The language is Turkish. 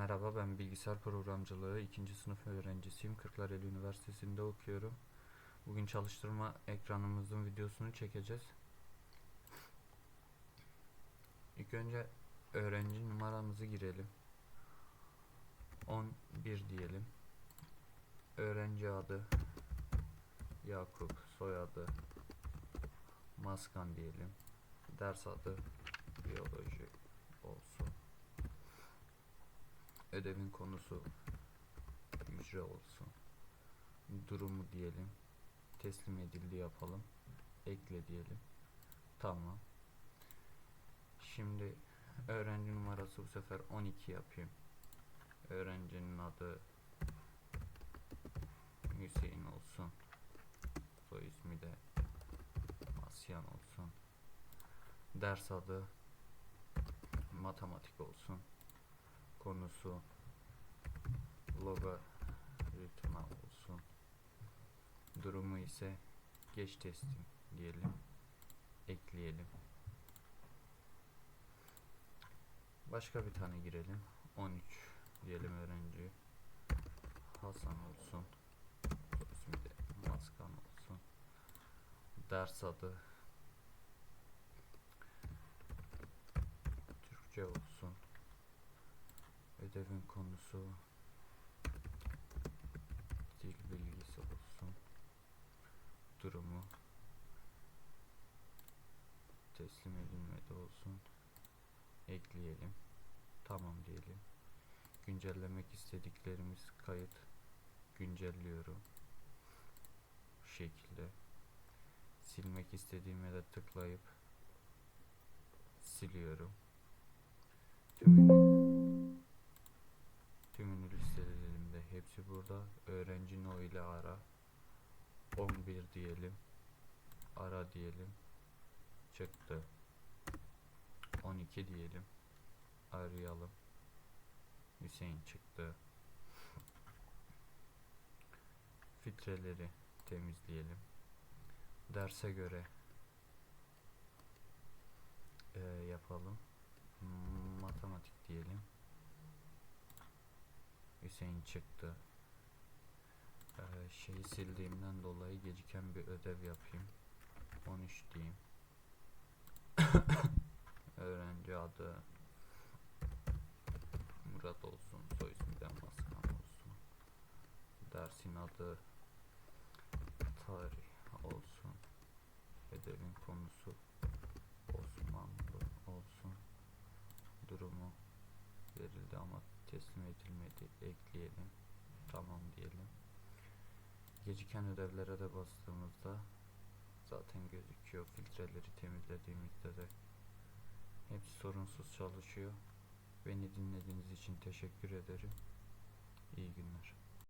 Merhaba ben bilgisayar programcılığı 2. sınıf öğrencisiyim. Kırklareli Üniversitesi'nde okuyorum. Bugün çalıştırma ekranımızın videosunu çekeceğiz. İlk önce öğrenci numaramızı girelim. 11 diyelim. Öğrenci adı Yakup, soyadı Maskan diyelim. Ders adı biyoloji olsun. Ödevin konusu hücre olsun. Durumu diyelim. Teslim edildi yapalım. Ekle diyelim. Tamam. Şimdi öğrenci numarası bu sefer 12 yapayım. Öğrencinin adı Hüseyin olsun. Soy ismi de Asyan olsun. Ders adı matematik olsun. Konusu logaritma olsun. Durumu ise geç teslim diyelim. Ekleyelim. Başka bir tane girelim. 13 diyelim öğrenci. Hasan olsun. İsmi de Maskan olsun. Ders adı Türkçe olsun. Ödevin konusu dil bilgisi olsun. Durumu teslim edilmedi olsun. Ekleyelim. Tamam diyelim. Güncellemek istediklerimiz kayıt. Güncelliyorum. Bu şekilde. Silmek istediğime de tıklayıp siliyorum. Burada. Öğrenci no ile ara. 11 diyelim. Ara diyelim. Çıktı. 12 diyelim. Arayalım. Hüseyin çıktı. Filtreleri temizleyelim. Derse göre eee, yapalım. Matematik diyelim. Hüseyin çıktı. Ee, şeyi sildiğimden dolayı geciken bir ödev yapayım. 13 diyeyim. Öğrenci adı Murat olsun. Soy ismi de Maskan olsun. Dersin adı tarih olsun. Ödevin konusu Osmanlı olsun. Durumu verildi ama teslim edilmedi. Ekleyelim. Tamam diyelim. Geciken ödevlere de bastığımızda zaten gözüküyor. Filtreleri temizlediğimizde de hepsi sorunsuz çalışıyor. Beni dinlediğiniz için teşekkür ederim. İyi günler.